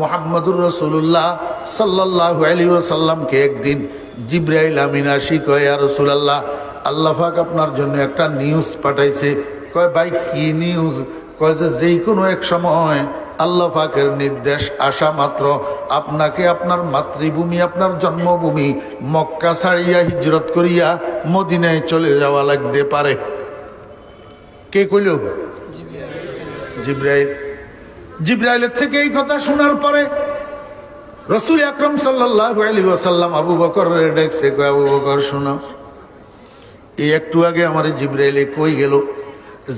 মোহাম্মদুর রসুল্লাহ সাল্লাহ আলী ওসাল্লামকে একদিন জিব্রাইল আমিন আসি কয় আর রসুলাল্লাহ আপনার জন্য একটা নিউজ পাঠাইছে। কয়, ভাই, কি নিউজ কয় যে যেই কোনো এক সময় আল্লাহ পাকের নির্দেশ আসা মাত্র। আপনাকে আপনার মাতৃভূমি, আপনার জন্মভূমি মক্কা ছাড়িয়া হিজরত করিয়া মদিনায় চলে যাওয়া লাগতে পারে। কে কইল? জিব্রাইল। জিব্রাইলের থেকে এই কথা শোনার পরে রসুল আকরম সাল্লাহ আবু বকর ডেকছে আবু বকর, শোনো, এই একটু আগে আমার জিব্রাইলে কই গেল?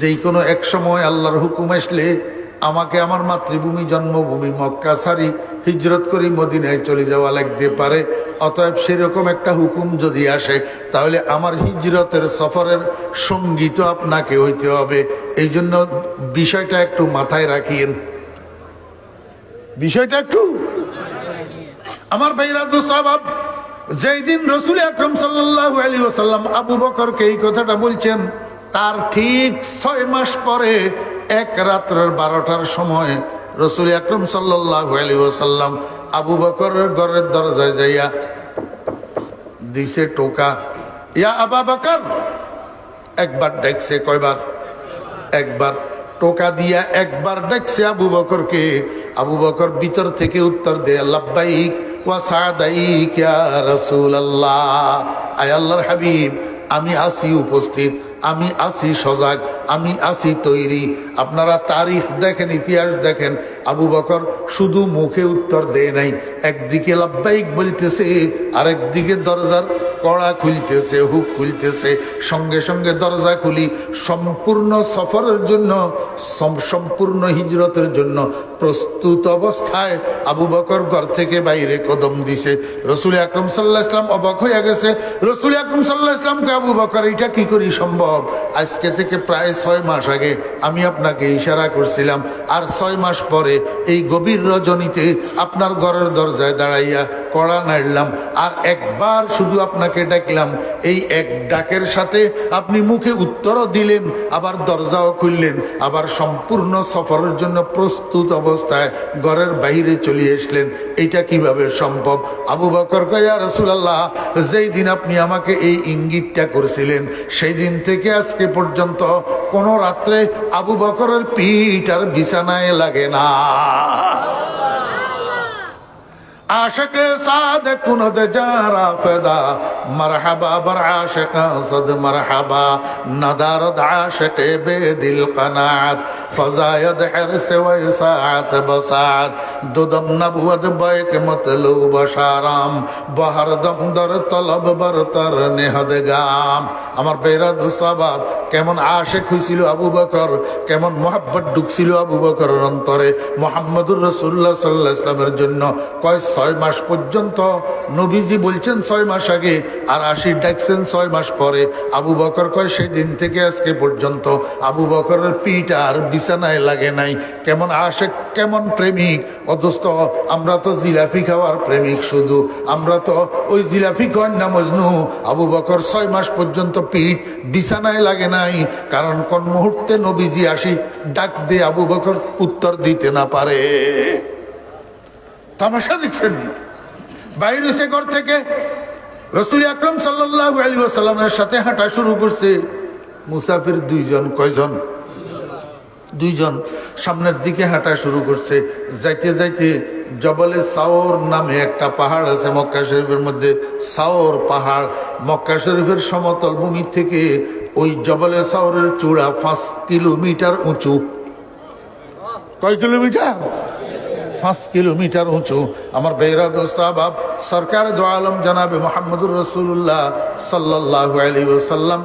যেই কোনো এক সময় আল্লাহর হুকুম আসলে আমাকে আমার মাতৃভূমি, জন্মভূমি মক্কা সারি হিজরত করি, মদিনায় চলে যাওয়া লাগতে পারে। অতএব সেরকম একটা হুকুম যদি আসে, তাহলে আমার হিজরতের সফরের সঙ্গী তো আপনাকে হইতে হবে। এই জন্য বিষয়টা একটু মাথায় রাখিয়েন। বিষয়টা একটু। আমার ভাইরা দুস্তাবাব যেই দিন রসুল আকরম সাল্লাহ আলী ওসাল্লাম আবু বকরকে এই কথাটা বলছেন, তার ঠিক ছয় মাস পরে এক রাত্রের বারোটার সময় রসুল আকরম সাল্লাহ আলী আবু বকরের ঘরের দরজায় যাইয়া দিছে টোকা, ইয়া আবা বকর! একবার ডেকছে কয়বার? একবার। টোকা দিয়া একবার ডাকছে আবু বকরকে। আবু বকর ভিতর থেকে উত্তর দেয়, লাব্বাইক ওয়া সাদাইক আল্লাহর হাবিব, আমি আসি উপস্থিত, আমি আসি সজাগ, আমি আসি তৈরি। আপনারা তারিখ দেখেন, ইতিহাস দেখেন। আবু বকর শুধু মুখে উত্তর দেয় নাই, একদিকে লাব্বাইক বলতেছে, আরেকদিকে দরজার কড়া খুলতেছে, হুক খুলতেছে। সঙ্গে সঙ্গে দরজা খুলি। সম্পূর্ণ সফরের জন্য, সম- সম্পূর্ণ হিজরতের জন্য প্রস্তুত অবস্থায় আবু বকর ঘর থেকে বাইরে কদম দিছে। রসুল আকরম সাল্লাহ ইসলাম অবাক হয়ে গেছে। রসুল আকরম সাল্লাহ ইসলামকে আবু বকর এটা কি করি সম্ভব? আজকে থেকে প্রায় ছয় মাস আগে আমি আপনাকে ইশারা করছিলাম। আর ছয় মাস পরে এই গভীর রজনীতে আপনার ঘরের দরজায় দাঁড়াইয়া কড়া নাড়লাম। আর একবার শুধু আপনাকে ডাকলাম। এই এক ডাকের সাথে আপনি মুখে উত্তরও দিলেন, আবার দরজাও খুললেন। আবার সম্পূর্ণ সফরের জন্য প্রস্তুত অবস্থায় ঘরের বাইরে চলে আসলেন। এটা কীভাবে সম্ভব? আবু বকর কয়া রসুলাল্লাহ, যেই দিন আপনি আমাকে এই ইঙ্গিতটা করছিলেন, সেই দিন থেকে আজকে পর্যন্ত কোনো রাত্রে আবু বকরের পিঠ আর বিছানায় লাগে না। আশক সাদ কোন যারা ফেদা, মরহাবা বর আশক সদ, মরহাবা নদার দাশক বেদিল কনাত, ফজায়দ হের সে ওয়সাত দুদম নবুয়দ বয়ক মতলু বশারাম বহর দম দর তলব বর তর গাম। আমার বেরাদ সবাব কেমন আশে হয়েছিল আবু বকর, কেমন মহাব্বত ডুকছিল আবু বকর অন্তরে, মোহাম্মদুর রসুল্লাহ সাল্লাহ ইসলামের জন্য কয় ছয় মাস পর্যন্ত নবীজি বলছেন ছয় মাস আগে, আর আশি ডাকছেন ছয় মাস পরে। আবু বকর কয় সেই দিন থেকে আজকে পর্যন্ত আবু বকরের পিঠ আর বিছানায় লাগে নাই। কেমন আশেক, কেমন প্রেমিক। অথচ আমরা তো জিলাপি খাওয়ার প্রেমিক শুধু। আমরা তো ওই জিলাপি কয় না মজনু। আবু বকর ছয় মাস পর্যন্ত পিঠ বিছানায় লাগে নাই। কারণ কোন মুহূর্তে নবীজি আসি ডাক দিয়ে আবু বকর উত্তর দিতে না পারে। তামাশা দেখছেন। বাইরে সে ঘর থেকে রসুল আকরম সাল্লাহ আলী সাল্লামের সাথে হাঁটা শুরু করছে। মুসাফির দুইজন, কয়জন? দুইজন সামনের দিকে হাঁটা শুরু করছে। যাইতে যাইতে জবলে সাওর নামে একটা পাহাড় আছে মক্কা শরীফের মধ্যে। সাওর পাহাড়। মক্কা শরীফের সমতল ভূমি থেকে ওই জবলে সাওরের চূড়া পাঁচ কিলোমিটার উঁচু। কয় কিলোমিটার? পাঁচ কিলোমিটার উঁচু। আমার বেহরা দোস্তাবাব সরকার দোয়ালম জানাবে মোহাম্মদুর রসুল্লাহ সাল্লাহ আলী ওসাল্লাম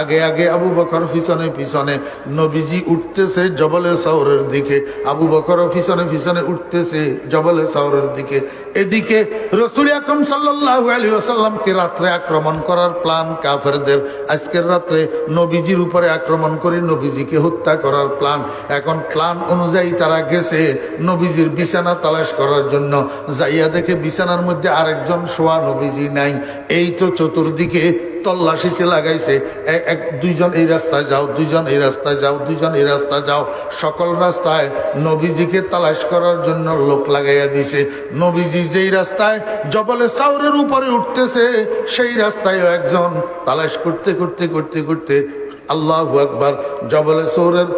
আগে আগে আবু বকর পিছনে পিছনে নবীজি উঠতেছে জবলে সাউরের দিকে। আবু বকর পিছনে পিছনে উঠতেছে জবলে সাউরের দিকে। এদিকে রসুল আকরম সাল্লাহ আলী আসাল্লামকে রাত্রে আক্রমণ করার প্ল্যান কাফেরদের। আজকের রাত্রে নবীজির উপরে আক্রমণ করে নবীজিকে হত্যা করার প্ল্যান। এখন প্ল্যান অনুযায়ী তারা গেছে নবীজির বিছানা তালাশ করার জন্য। যাইয়া দেখে বিছানার মধ্যে আরেকজন শোয়া নবীজি নাই। এই তো চতুর্দিকে তল্লাশিতে লাগাইছে। এক, দুইজন এই রাস্তায় যাও, দুইজন এই রাস্তায় যাও, দুইজন এই রাস্তায় যাও। সকল রাস্তায় নবীজিকে তালাশ করার জন্য লোক লাগাইয়া দিছে। নবীজি যেই রাস্তায় জবলে সাউরের উপরে উঠতেছে, সেই রাস্তায় একজন তালাশ করতে করতে করতে করতে আল্লাহ আকবার জবলে সৌরের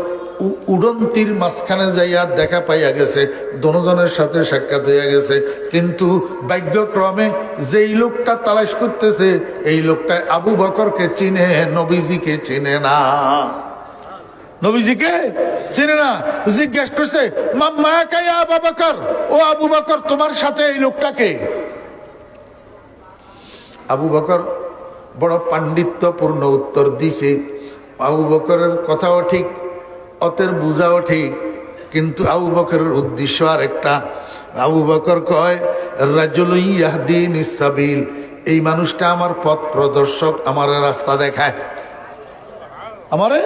উড়ন্তির মাঝখানে যাইয়া দেখা পাইয়া গেছে দনজনের সাথে সাক্ষাৎ হইয়া গেছে। কিন্তু ভাগ্যক্রমে যেই লোকটা তালাশ করতেছে, এই লোকটা আবু বকরকে চিনে, নবীজিকে চিনে না। নবীজিকে চিনে না কায়া আবু বকর? ও আবু বকর, তোমার সাথে এই লোকটাকে আবু বকর বড় পাণ্ডিত্যপূর্ণ উত্তর দিছে। আবু বকরের কথাও ঠিক অতের বুঝাও ঠিক, কিন্তু আবু বকরের উদ্দেশ্য আর একটা আবু বকর কয়, রাজুল ইয়াহদিন ইসাবিল এই মানুষটা আমার পথ প্রদর্শক, আমার রাস্তা দেখায়। আমারে?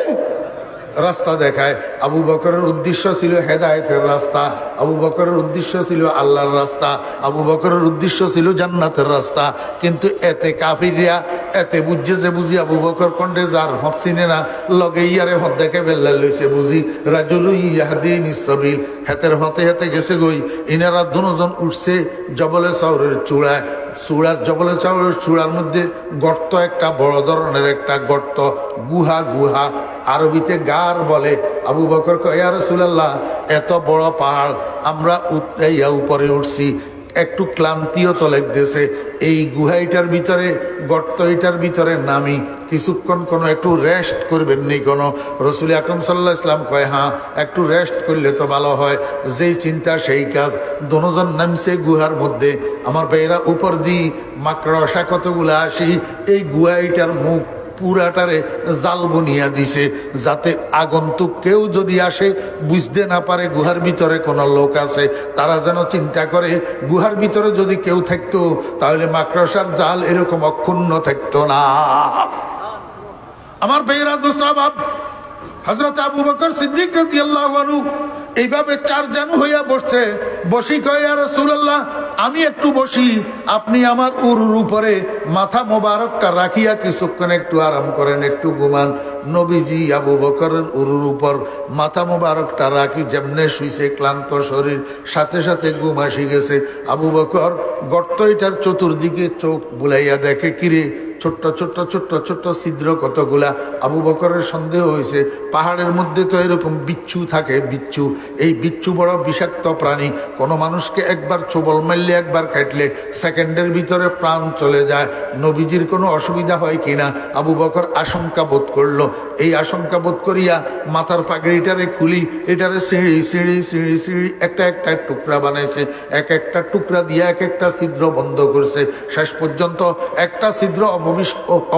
রাস্তা দেখায়। আবু বকরের উদ্দেশ্য ছিল হেদায়েতের রাস্তা। আবু বকরের উদ্দেশ্য ছিল আল্লাহর রাস্তা। আবু বকরের উদ্দেশ্য ছিল জান্নাতের রাস্তা। কিন্তু এতে কাফিরিয়া এতে বুঝছে যে বুঝি আবু বকর কণ্ঠে যার হত চিনে না, লগে ইয়ারে হত দেখে বেল্লা লইছে বুঝি। রাজুল ইয়াহদিন ইসবিল হেতের হতে হেতে গেছে গই। ইনারা দুজন উঠছে জবলে শহরের চূড়ায়। চূড়ার জবলে চাউলের চূড়ার মধ্যে গর্ত একটা, বড় ধরনের একটা গর্ত। গুহা গুহা। আরবিতে গার বলে। আবু বকর কয়ার সুলাল্লাহ এত বড় পাহাড়, আমরা উপরে উঠছি। একটু ক্লান্তিও তো লাগতেছে। এই গুহাইটার ভিতরে গর্ত এটার ভিতরে নামি কিছুক্ষণ কোনো একটু রেস্ট করবেন নি কোনো। রসুল আকরম সাল্লাহ ইসলাম কয় হ্যাঁ একটু রেস্ট করলে তো ভালো হয়। যেই চিন্তা, সেই কাজ। দনোজন নামছে গুহার মধ্যে। আমার ভাইয়েরা উপর দিই মাকড়সা কতগুলো আসি, এই গুহাইটার মুখ পুরাটারে জাল বনিয়া দিছে, যাতে আগন্তুক কেউ যদি আসে, বুঝতে না পারে গুহার ভিতরে কোনো লোক আছে, তারা যেন চিন্তা করে, গুহার ভিতরে যদি কেউ থাকতো, তাহলে মাকড়সার জাল এরকম অক্ষুণ্ণ থাকতো না। আমার বেহরা দোস্তাবাব হজরত আবু বকর সিদ্দিক রাদিয়াল্লাহু আনহু, এইভাবে চার জানু হইয়া বসছে বসি কয়া রাসূলুল্লাহ আমি একটু বসি, আপনি আমার উরুর উপরে মাথা মোবারকটা রাখিয়া কিছুক্ষণ একটু আরাম করেন, একটু ঘুমান। নবীজি আবু বকরের উরুর উপর মাথা মোবারকটা রাখি, যেমনে শুইছে ক্লান্ত শরীর, সাথে সাথে ঘুম আসি গেছে। আবু বকর গর্ত এটার চতুর্দিকে চোখ বুলাইয়া দেখে, কিরে ছোট্ট ছোট্ট ছোট্ট ছোট্ট ছিদ্র কতগুলা? আবু বকরের সন্দেহ হয়েছে, পাহাড়ের মধ্যে তো এরকম বিচ্ছু থাকে, বিচ্ছু। এই বিচ্ছু বড় বিষাক্ত প্রাণী, কোনো মানুষকে একবার ছোবল মারলে, একবার কাটলে, সেকেন্ডের ভিতরে প্রাণ চলে যায়। নবীজির কোনো অসুবিধা হয় কিনা? আবু বকর আশঙ্কা বোধ করল। এই আশঙ্কা বোধ করিয়া মাথার পাগড়িটারে খুলি, এটারে সিঁড়ি সিঁড়ি সিঁড়ি সিঁড়ি, একটা একটা টুকরা বানাইছে। এক একটা টুকরা দিয়ে এক একটা ছিদ্র বন্ধ করছে। শেষ পর্যন্ত একটা ছিদ্র অববিশ- অ-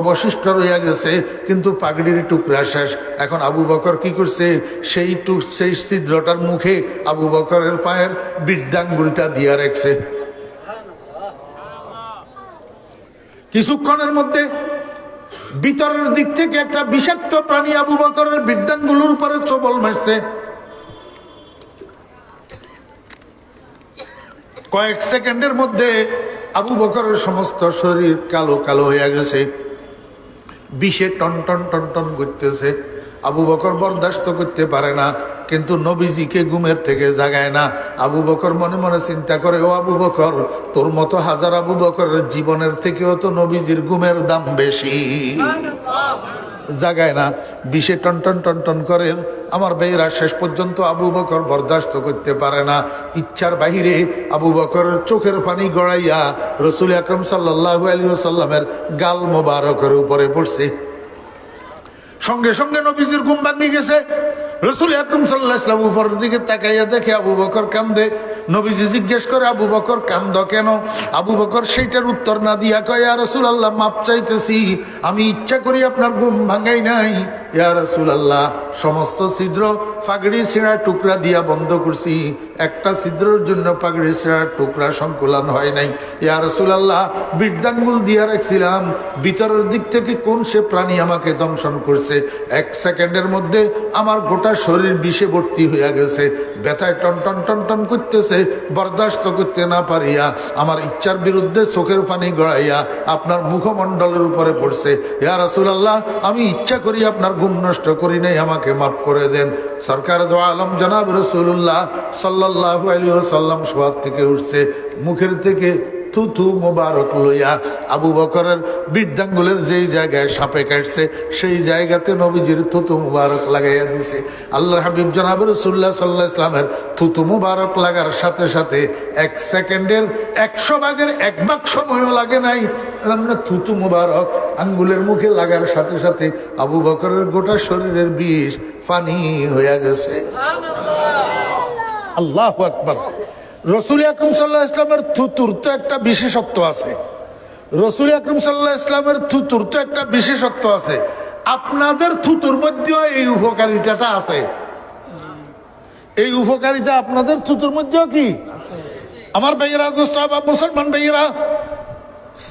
অবশিষ্ট রইয়া গেছে, কিন্তু পাগড়ির টুকরা শেষ। এখন আবু বকর কি করছে? সেই টু সেই ছিদ্রটার মুখে আবু বকরের পায়ের বৃদ্ধাঙ্গুলটা দিয়া রাখছে। কিছুক্ষণের মধ্যে ভিতরের দিক থেকে একটা বিষাক্ত প্রাণী আবু বকরের বৃদ্ধাঙ্গুলোর উপরে চবল মারছে। কয়েক সেকেন্ডের মধ্যে আবু বকরের সমস্ত শরীর কালো কালো হয়ে গেছে। বিষে টন টন টন টন করতেছে। আবু বকর বরদাস্ত করতে পারে না, কিন্তু নবীজিকে ঘুমের থেকে জাগায় না। আবু বকর মনে মনে চিন্তা করে, ও আবু বকর, তোর মতো হাজার আবু বকরের জীবনের থেকেও তো নবীজির ঘুমের দাম বেশি। জাগায় না। বিষে টন টন টন টন করে আমার বেয়েরা শেষ পর্যন্ত আবু বকর বরদাস্ত করতে পারে না। ইচ্ছার বাহিরে আবু বকর চোখের পানি গড়াইয়া রসুল আকরম সাল্লাহ আলী সাল্লামের গাল মোবারকের উপরে পড়ছে। সঙ্গে সঙ্গে নবীজির ঘুম ভাঙি গেছে। রসুল আকরম সাল্লাহ ইসলাম উপরের দিকে তাকাইয়া দেখে আবু বকর কান্দে। নবীজি জিজ্ঞেস করে, আবু বকর কান্দ কেন? আবু বকর সেইটার উত্তর না দিয়া কয় রসুল আল্লাহ মাপ চাইতেছি। আমি ইচ্ছা করি আপনার ঘুম ভাঙাই নাই। ইয়া আল্লাহ সমস্ত ছিদ্র পাগড়ি ছেঁড়া টুকরা দিয়া বন্ধ করছি। একটা ছিদ্রের জন্য পাগড়ি ছেঁড়া টুকরা সংকুলন হয় নাই। ইয়া রসুল আল্লাহ বৃদ্ধাঙ্গুল দিয়া রাখছিলাম। ভিতরের দিক থেকে কোন সে প্রাণী আমাকে দংশন করছে? এক সেকেন্ডের মধ্যে আমার গোটা শরীর বিষে ভর্তি হয়ে গেছে। ব্যথায় টন টন টন টন করতেছে। করতেছে বরদাস্ত করতে না পারিয়া, আমার ইচ্ছার বিরুদ্ধে চোখের পানি গড়াইয়া আপনার মুখমণ্ডলের উপরে পড়ছে। ইয়া রাসূলুল্লাহ, আমি ইচ্ছা করি আপনার ঘুম নষ্ট করি নাই, আমাকে মাফ করে দেন। সরকার দো আলম জনাব রসুল্লাহ সাল্লাহ সাল্লাম সোয়াদ থেকে উঠছে, মুখের থেকে থুথু মোবারক লইয়া আবু বকরের বৃদ্ধাঙ্গুলের যেই জায়গায় সাপে কাটছে সেই জায়গাতে নবীজির থুতু মুবারক লাগাইয়া দিছে। আল্লাহ হাবিব জনাব রসুল্লাহ সাল্লাহ ইসলামের থুতু মুবারক লাগার সাথে সাথে এক সেকেন্ডের একশো ভাগের এক ভাগ সময়ও লাগে নাই। থুতু মুবারক আঙ্গুলের মুখে লাগার সাথে সাথে আবু বকরের গোটা শরীরের বিষ পানি হইয়া গেছে। আল্লাহ আকবর। রসুল আকরম সাল্লাহ ইসলামের থুতুর তো একটা বিশেষত্ব আছে। রসুল আকরম সাল্লাহ ইসলামের থুতুর তো একটা বিশেষত্ব আছে। আপনাদের থুতুর মধ্যেও এই উপকারিতাটা আছে। এই উপকারিতা আপনাদের থুতুর মধ্যেও কি? আমার ভাইয়েরা, দোস্ত বা মুসলমান ভাইয়েরা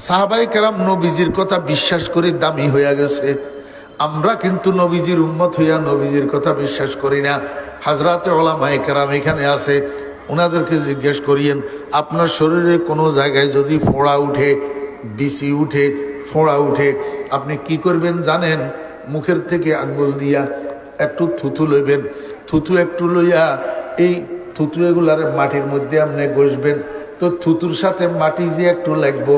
সাহাবাই কেরাম নবীজির কথা বিশ্বাস করে দামি হইয়া গেছে। আমরা কিন্তু নবীজির উম্মত হইয়া নবীজির কথা বিশ্বাস করি না। হাজরাতে ওলামাই কেরাম এখানে আছে। ওনাদেরকে জিজ্ঞেস করিয়েন, আপনার শরীরে কোনো জায়গায় যদি ফোড়া উঠে বিসি উঠে, ফোড়া উঠে, আপনি কি করবেন জানেন? মুখের থেকে আঙ্গুল দিয়া একটু থুথু লইবেন। থুথু একটু লইয়া এই থুতু এগুলার মাটির মধ্যে আপনি গসবেন তো থুতুর সাথে মাটি যে একটু লাগবো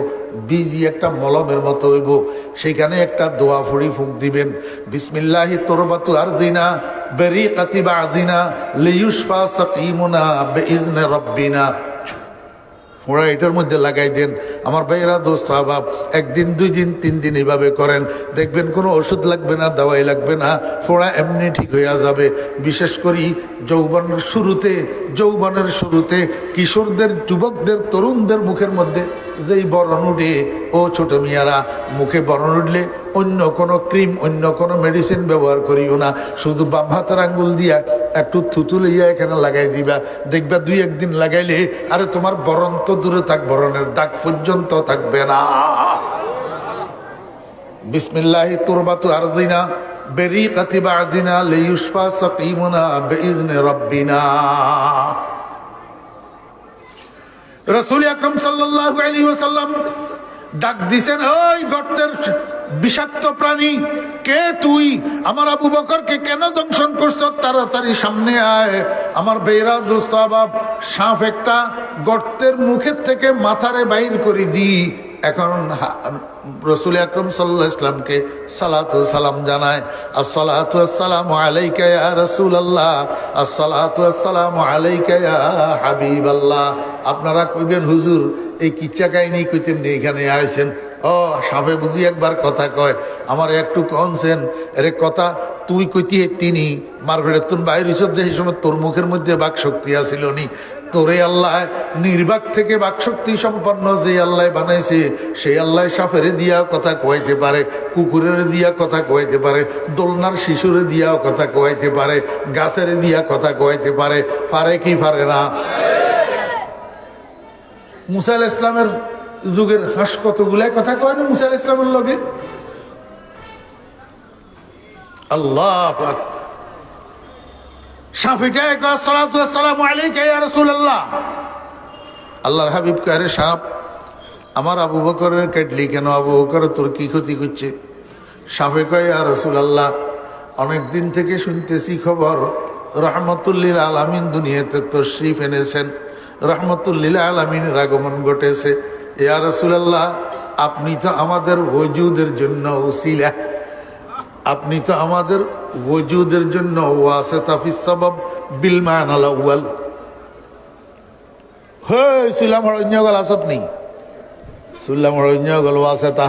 বীজি একটা মলমের মতো হইব। সেখানে একটা দোয়া ফুড়ি ফুঁক দিবেন। বিসমিল্লাহি তোরবাতু আর দিনা বেরি কাতিবা আদিনা লিউসফা সাকিমুনা বেইজনে রব্বিনা। ওরা এটার মধ্যে লাগাই দেন। আমার ভাইয়েরা, দোস্ত আবাব একদিন, দুই দিন, তিন দিন এভাবে করেন। দেখবেন কোনো ওষুধ লাগবে না, দাওয়াই লাগবে না। ফোড়া এমনি ঠিক হইয়া যাবে। বিশেষ করি যৌবনের শুরুতে যৌবনের শুরুতে কিশোরদের, যুবকদের, তরুণদের মুখের মধ্যে যেই বরণ উঠে, ও ছোট মিয়ারা, মুখে বরণ উঠলে অন্য কোনো ক্রিম, অন্য কোনো মেডিসিন ব্যবহার করিও না। শুধু বাম হাতের আঙ্গুল দিয়া একটু থুতু লইয়া এখানে লাগাই দিবা। দেখবা দুই একদিন লাগাইলে, আরে তোমার বরণ তো দূরে থাক, বরণের দাগ পর্যন্ত থাকবে না। বিসমিল্লাহি তুরবাতু আরদিনা বেরি কাতিবা আদিনা লিউসফা সাকিমুনা বেইজনে রব্বিনা। রসুল আকরম সাল্লাহ আলী ওসাল্লাম ডাক দিছেন, ওই গর্তের বিষাক্ত প্রাণী, কে তুই? আমার আবু বকরকে কেন দংশন করছ? তাড়াতাড়ি সামনে আয়। আমার বেরা দোস্ত সাপ একটা গর্তের মুখের থেকে মাথারে বাইর করে দি। এখন রসুল আকরম সাল্লাহ ইসলামকে সালাত সালাম জানায়, আসসালাতু আসসালামু আলাইকা ইয়া রাসূলুল্লাহ, আসসালাতু আসসালামু আলাইকা ইয়া হাবিবাল্লাহ। আপনারা কইবেন, হুজুর, এই কিচ্ছা কাহিনী কইতেন এখানে আইছেন। ও সাপে বুঝি একবার কথা কয়, আমার একটু কনসেন এরে কথা তুই কইতে তিনি মারভেড়ের তুন বাইর হিসেব যে সময় তোর মুখের মধ্যে বাক শক্তি আসিল নি। তোরে আল্লাহ নির্বাক থেকে বাকশক্তি সম্পন্ন যে আল্লাহ বানাইছে সেই আল্লাহ সাফেরে দিয়া কথা কইতে পারে, কুকুরের দিয়া কথা কইতে পারে, দোলনার শিশুরে দিয়াও কথা কইতে পারে, গাছের দিয়া কথা কইতে পারে পারে কি পারে না? মুসাইল ইসলামের যুগের হাঁস কতগুলাই কথা কয় না মুসাইল ইসলামের লগে? আল্লাহ সাফিটায় সালাম আলাইকা ইয়া রাসূলুল্লাহ। আল্লাহর হাবিব কারে সাপ, আমার আবু বকরের কাটলি কেন? আবু বকর, তোর কি ক্ষতি করছে? সাফে কয় আর রসুল আল্লাহ অনেক দিন থেকে শুনতেছি খবর, রহমতুল্লিল আলামিন দুনিয়াতে তশরিফ এনেছেন। রহমতুল্লিল আলামিনের আগমন ঘটেছে। ইয়া রসুলাল্লাহ, আপনি তো আমাদের ওজুদের জন্য উসিলা আপনি তো আমাদের ওজুদের জন্য ওয়াসে তাফিস সবাব বিলমান আলাউয়াল হই সুলাম হরণ্য গল আসত নি সুলাম হরণ্য গল ওয়াসেতা।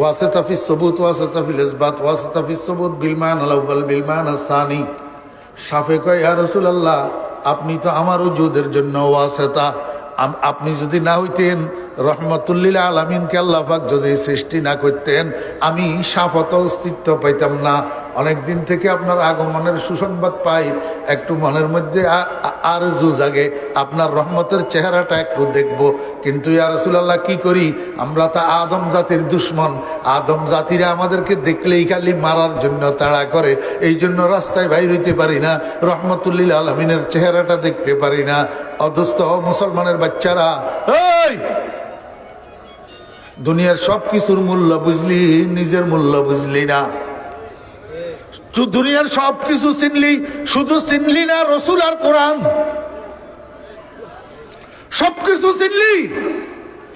ওয়াসেতা ফি সবুত, ওয়াসেতা ফিল ইসবাত ওয়াসেতা ফি সবুত বিলমান আলাউয়াল বিলমান আসানি সাফে কয় ইয়া রাসূলুল্লাহ, আপনি তো আমার ওজুদের জন্য ওয়াসেতা। আপনি যদি না হইতেন, রহমতুল্লিল আলমিনকে আল্লাহাক যদি সৃষ্টি না করতেন, আমি সাফত অস্তিত্ব পাইতাম না। অনেক দিন থেকে আপনার আগমনের সুসংবাদ পাই, একটু মনের মধ্যে আর জু জাগে। আপনার রহমতের চেহারাটা একটু দেখব। কিন্তু ইয়া রসুলাল্লাহ, কি করি? আমরা তা আদম জাতির দুশ্মন। আদম জাতিরা আমাদেরকে দেখলেই খালি মারার জন্য তাড়া করে। এই জন্য রাস্তায় বাইর হইতে পারি না, রহমতুল্লিল আলমিনের চেহারাটা দেখতে পারি না। অধস্থ মুসলমানের বাচ্চারা দুনিয়ার সব কিছুর মূল্য বুঝলি, নিজের মূল্য বুঝলি না। দুনিয়ার সব কিছু চিনলি, শুধু চিনলি না রসুল আর কোরআন। সব কিছু চিনলি।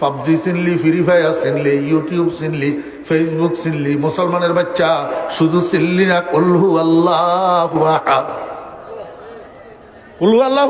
পাবজি চিনলি, ফ্রি ফায়ার চিনলি, ইউটিউব চিনলি, ফেসবুক চিনলি, মুসলমানের বাচ্চা, শুধু চিনলি না কল্লু আল্লাহ আল্লাহ